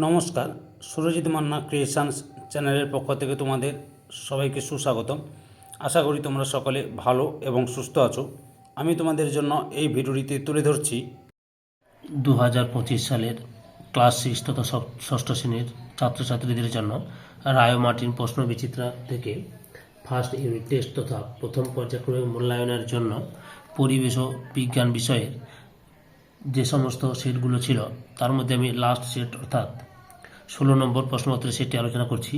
নমস্কার, সুরজিৎ মান্না ক্রিয়েশনস চ্যানেলের পক্ষ থেকে তোমাদের সবাইকে সুস্বাগতম। আশা করি তোমরা সকলে ভালো এবং সুস্থ আছো। আমি তোমাদের জন্য এই ভিডিওটিতে তুলে ধরছি দু হাজার পঁচিশ সালের ক্লাস সিক্স তথা ষষ্ঠ শ্রেণির ছাত্রছাত্রীদের জন্য রায় মার্টিন প্রশ্ন বিচিত্রা থেকে ফার্স্ট ইউনিট টেস্ট তথা প্রথম পর্যায়ক্রমিক মূল্যায়নের জন্য পরিবেশ ও বিজ্ঞান বিষয়ের যে সমস্ত সেটগুলো ছিল, তার মধ্যে আমি লাস্ট সেট অর্থাৎ ষোলো নম্বর প্রশ্নপত্রের সেটটি আলোচনা করছি।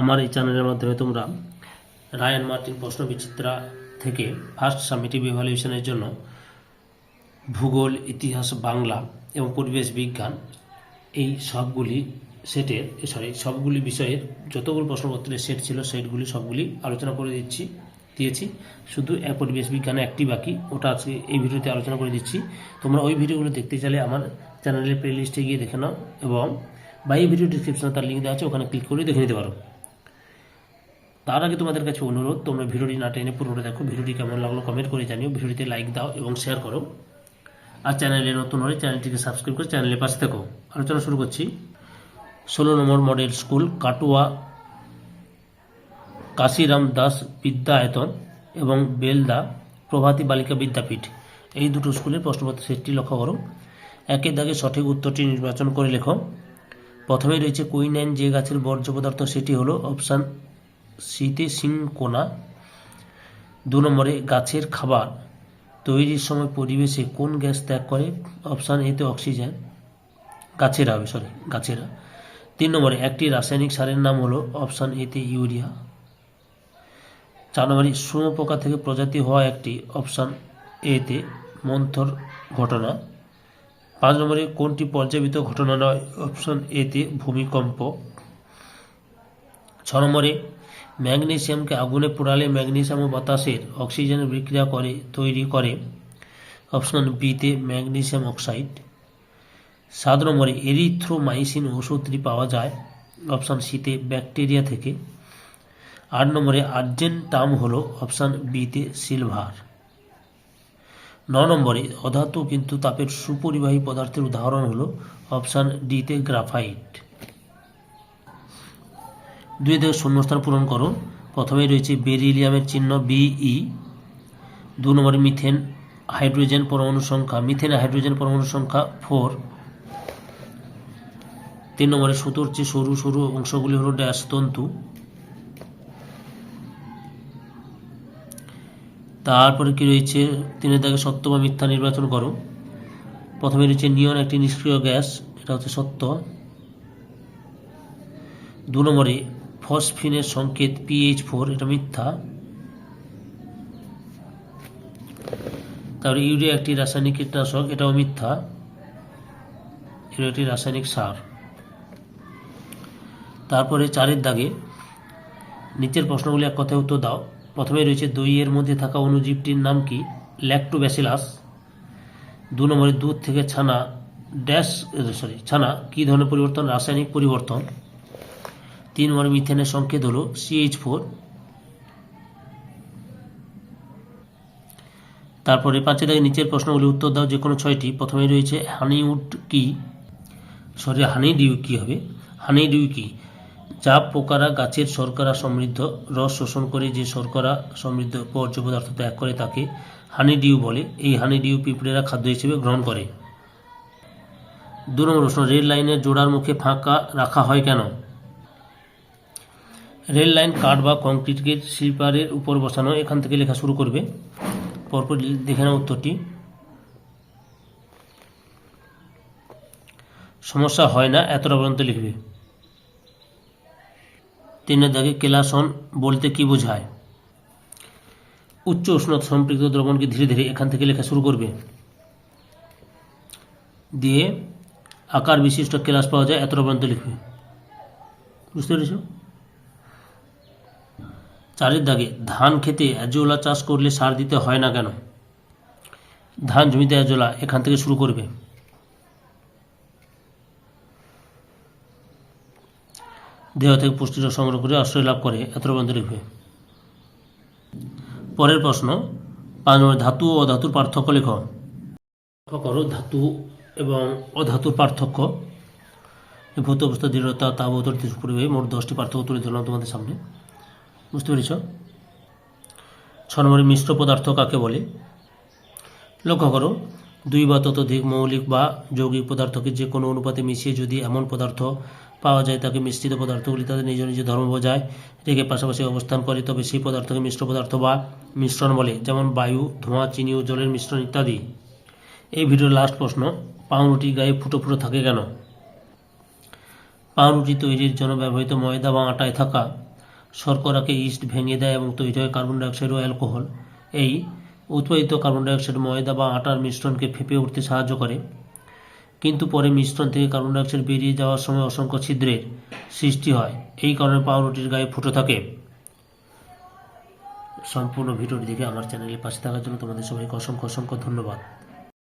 আমার এই চ্যানেলের মাধ্যমে তোমরা রায়ান মার্টিন প্রশ্ন বিচিত্রা থেকে ফার্স্ট সামিটিভ ইভ্যালুয়েশনের জন্য ভূগোল, ইতিহাস, বাংলা এবং পরিবেশ বিজ্ঞান এই সবগুলি সেটের সরি সবগুলি বিষয়ের যতগুলো প্রশ্নপত্রের সেট ছিল, সেটগুলি সবগুলি আলোচনা করে দিচ্ছি। দিয়েছি। শুধু পরিবেশ বিজ্ঞানে একটি বাকি, ওটা আজকে এই ভিডিওতে আলোচনা করে দিচ্ছি। তোমরা ওই ভিডিওগুলো দেখতে চাইলে আমার চ্যানেলের প্লে লিস্টে গিয়ে দেখে নাও এবং বা এই ভিডিও ডিসক্রিপশনে তার লিঙ্ক দেওয়া আছে, ওখানে ক্লিক করে দেখে নিতে পারো। তার আগে তোমাদের কাছে অনুরোধ, তোমরা ভিডিওটি না টেনে পুরোটা দেখো, ভিডিওটি কেমন লাগল কমেন্ট করে জানিও ভিডিওটিতে লাইক দাও এবং শেয়ার করো। আর চ্যানেলে নতুন হলে চ্যানেলটিকে সাবস্ক্রাইব করে চ্যানেলের পাশে থেকো। আলোচনা শুরু করছি। ষোলো নম্বর মডেল স্কুল কাটুয়া কাশিরাম দাস বিদ্যায়তন এবং বেলদা প্রভাতী বালিকা বিদ্যাপীঠ। এই দুটো স্কুলের প্রশ্নপত্র সেটটি লক্ষ্য করো। একের দাগে সঠিক উত্তরটি নির্বাচন করে লেখো। প্রথমে রয়েছে কুইনাইন যে গাছের বর্জ্য পদার্থ, সেটি হলো অপশান সিতে সিংকোনা দু নম্বরে, গাছের খাবার। তৈরির সময় পরিবেশে কোন গ্যাস ত্যাগ করে? অপশান এতে অক্সিজেন। গাছেরা সরি, গাছেরা তিন নম্বরে, একটি রাসায়নিক সারের নাম হলো অপশান এতে ইউরিয়া। চার নম্বরে শুঁয়োপোকা থেকে প্রজাতি হওয়া একটি অপশান এতে মন্থর ঘটনা। পাঁচ নম্বরে, কোনটি পর্যাবৃত ঘটনা নয়? অপশান এতে ভূমিকম্প। ছ নম্বরে, ম্যাগনেসিয়ামকে আগুনে পোড়ালে ম্যাগনেসিয়াম ও বাতাসের অক্সিজেনের বিক্রিয়া করে, তৈরি করে। অপশন বিতে ম্যাগনেসিয়াম অক্সাইড। সাত নম্বরে, এরিথ্রোমাইসিন ওষুধটি পাওয়া যায়। অপশান সিতে ব্যাকটেরিয়া থেকে। আট নম্বরে আর্জেন্টাম হলো অপশান বিতে সিলভার। ন নম্বরে, অধাতু কিন্তু তাপের সুপরিবাহী পদার্থের উদাহরণ হলো অপশান ডিতে গ্রাফাইট। দুই থেকে শূন্যস্থান পূরণ করো। প্রথমেই রয়েছে বেরিলিয়ামের চিহ্ন বিই। দু নম্বরে মিথেন হাইড্রোজেন পরমাণু সংখ্যা মিথেনের হাইড্রোজেন পরমাণু সংখ্যা ফোর। তিন নম্বরে সুতোর চেয়ে সরু সরু অংশগুলি হলো ড্যাশ তন্তু। তারপরে কি রয়েছে? তিনের দাগে সত্য বা মিথ্যা নির্বাচন করো। প্রথমে রয়েছে নিয়ন, একটি নিষ্ক্রিয় গ্যাস, এটা হচ্ছে সত্য। দু নম্বরে, ফসফিনের সংকেত পিএইচ ফোর, এটা মিথ্যা। তারপরে ইউরিয়া, একটি রাসায়নিক কীটনাশক, এটাও মিথ্যা। এটা একটি রাসায়নিক সার। তারপরে চারের দাগে, নিচের প্রশ্নগুলি এক কথায় উত্তর দাও। প্রথমে রয়েছে দইয়ের মধ্যে থাকা অণুজীবটির নাম কি? ল্যাক্টোব্যাসিলাস দু নম্বরে দুধ থেকে ছানা। ড্যাশ সরি ছানা কী ধরনের পরিবর্তন? রাসায়নিক পরিবর্তন। তিন নম্বর মিথেনের সংকেত হলো সিএইচ ফোর তারপরে পাঁচে দাগে নিচের প্রশ্নগুলি উত্তর দাও, যে কোনো ছয়টি। প্রথমে রয়েছে হানিউড কি? সরি হানি ডিউ কি হবে? হানি ডিউ কি? যা পোকারা গাছের শর্করা সমৃদ্ধ রস শোষণ করে যে শর্করা সমৃদ্ধ বর্জ্য পদার্থ ত্যাগ করে তাকে হানি ডিউ বলে। এই হানি ডিউ পিঁপড়েরা খাদ্য হিসেবে গ্রহণ করে। দু নম্বর প্রশ্ন, রেল লাইনের জোড়ার মুখে ফাঁকা রাখা হয় কেন? রেল লাইন, কাঠ বা কংক্রিটকে স্লিপারের উপর বসানো, এখান থেকে লেখা শুরু করবে। পরপর দেখে নাও উত্তরটি। সমস্যা হয় না, এতটা পর্যন্ত লিখবে। তিনের দাগে কেলাসন বলতে কি বোঝায়? উচ্চ উষ্ণতা সম্পৃক্ত দ্রবণকে ধীরে ধীরে এখান থেকে লেখা শুরু করবে। দিয়ে আকার বিশিষ্ট কেলাস পাওয়া যায় এতটা পর্যন্ত লিখবে বুঝতে পেরেছ? চারের দাগে ধান খেতে অ্যাজোলা চাষ করলে সার দিতে হয় না কেন? ধান জমিতে অ্যাজোলা এখান থেকে শুরু করবে। দেহ থেকে পুষ্টির সংগ্রহ করে আশ্রয় লাভ করে, এত পর্যন্ত লিখবে। পরের প্রশ্ন, পাঁচ নম্বর ধাতু ও অধাতুর পার্থক্য লেখ। করো, ধাতু এবং অধাতুর পার্থক্য। ভৌত অবস্থা, দৃঢ়তা, তাপ ও তড়িৎ পরিবাহী মোট দশটি পার্থক্য তুলে ধরলাম তোমাদের সামনে। বুঝতে পেরেছ? ছ নম্বরে মিশ্র পদার্থ কাকে বলে? লক্ষ্য করো, দুই বা ততোধিক মৌলিক বা যৌগিক পদার্থকে যে কোনো অনুপাতে মিশিয়ে যদি এমন পদার্থ পাওয়া যায়, তাকে মিশ্রিত পদার্থগুলি তাদের নিজ নিজ ধর্ম বজায় রেখে পাশাপাশি অবস্থান করে। তবে সেই পদার্থকে মিশ্র পদার্থ বা মিশ্রণ বলে, যেমন বায়ু, ধোঁয়া, চিনি ও জলের মিশ্রণ ইত্যাদি। এই ভিডিওর লাস্ট প্রশ্ন, পাউরুটি গায়ে ফুটো ফুটো থাকে কেন? পাউরুটি তৈরির জন্য ব্যবহৃত ময়দা বা আটায় থাকা শর্করাকে ইস্ট ভেঙে দেয় এবং তৈরি হয় কার্বন ডাইঅক্সাইড ও অ্যালকোহল এই, উৎপাদিত কার্বন ডাইঅক্সাইড ময়দা বা আটার মিশ্রণকে ফেঁপে উঠতে সাহায্য করে। কিন্তু পরে মিশ্রণ থেকে কার্বন ডাইঅক্সাইড বেরিয়ে যাওয়ার সময় অসংখ্য ছিদ্রের সৃষ্টি হয়। এই কারণে পাউরুটির গায়ে ফুটো থাকে। সম্পূর্ণ ভিডিওটি দেখে আমার চ্যানেলের পাশে থাকার জন্য তোমাদের সবাইকে অসংখ্য অসংখ্য ধন্যবাদ।